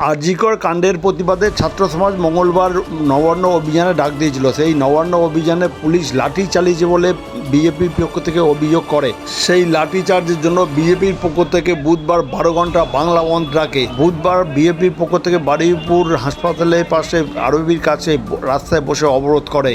আরজিকর কাণ্ডের প্রতিবাদে ছাত্র সমাজ মঙ্গলবার নবান্ন অভিযানে ডাক দিয়েছিল। সেই নবান্ন অভিযানে পুলিশ লাঠি চালিয়েছে বলে বিজেপির পক্ষ থেকে অভিযোগ করে। সেই লাঠি চার্জের জন্য বিজেপির পক্ষ থেকে বুধবার বারো ঘণ্টা বাংলা বন্ধ রাখে। বুধবার বিজেপির পক্ষ থেকে বারুইপুর হাসপাতালের পাশে আরবির কাছে রাস্তায় বসে অবরোধ করে।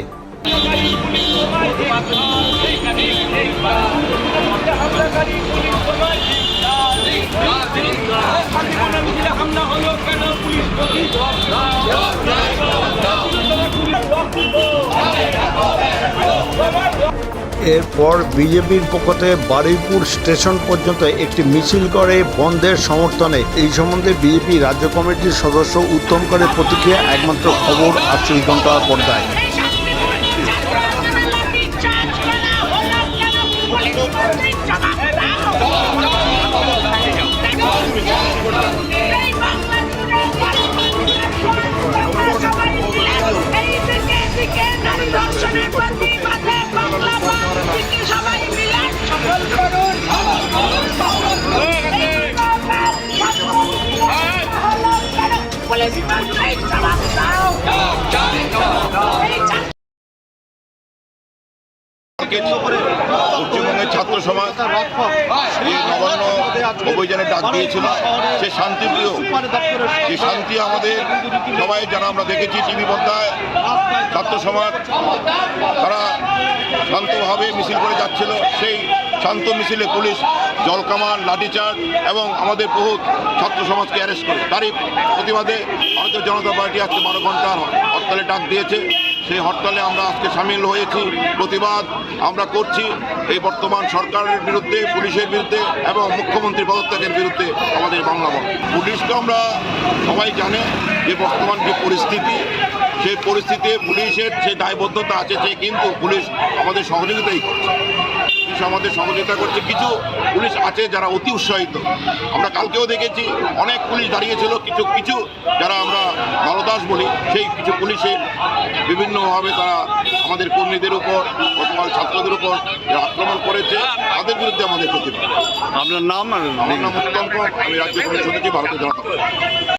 এরপর বিজেপির পক্ষ থেকে বারুইপুর স্টেশন পর্যন্ত একটি মিছিল করে বন্ধের সমর্থনে। এই সম্বন্ধে বিজেপি রাজ্য কমিটির সদস্য উত্তম করে প্রতিক্রিয়া একমাত্র খবর আটচল্লিশ ঘণ্টা পর্দায়। পশ্চিমবঙ্গের ছাত্র সমাজ এই নবান্ন অভিযানে ডাক দিয়েছিল, সে শান্তিপ্রিয়। যে শান্তি আমাদের সবাই যারা আমরা দেখেছি টিভি পর্দায়। ছাত্র সমাজ, তারা শান্তভাবে মিছিল করে যাচ্ছিল। সেই শান্ত মিছিলে পুলিশ জলকামান লাঠিচার্জ এবং আমাদের বহু ছাত্র সমাজকে অ্যারেস্ট করে। তারই প্রতিবাদে ভারতীয় জনতা পার্টি আজকে বারো ঘণ্টার হরতালে ডাক দিয়েছে। সেই হরতালে আমরা আজকে সামিল হয়েছি। প্রতিবাদ আমরা করছি। এই বর্তমান সরকারের বিরুদ্ধে, পুলিশের বিরুদ্ধে এবং মুখ্যমন্ত্রী পদত্যাগের বিরুদ্ধে আমাদের বাংলা বন্ধ। পুলিশকে আমরা সবাই জানে যে বর্তমান যে পরিস্থিতি সেই পরিস্থিতিতে পুলিশের যে দায়বদ্ধতা আছে সে কিন্তু পুলিশ আমাদের সহযোগিতাই করছে। পুলিশ আমাদের সহযোগিতা করছে। কিছু পুলিশ আছে যারা অতি উৎসাহিত। আমরা কালকেও দেখেছি অনেক পুলিশ দাঁড়িয়েছিল। কিছু কিছু যারা আমরা দলদাস বলি সেই কিছু পুলিশের বিভিন্নভাবে তারা আমাদের কর্মীদের উপর গতকাল ছাত্রদের উপর আক্রমণ করেছে তাদের বিরুদ্ধে আমাদের প্রতিবাদ। আপনার নাম আমার নাম কর, আমি রাজ্য কমিটি সমিতি ভারতীয় জনতা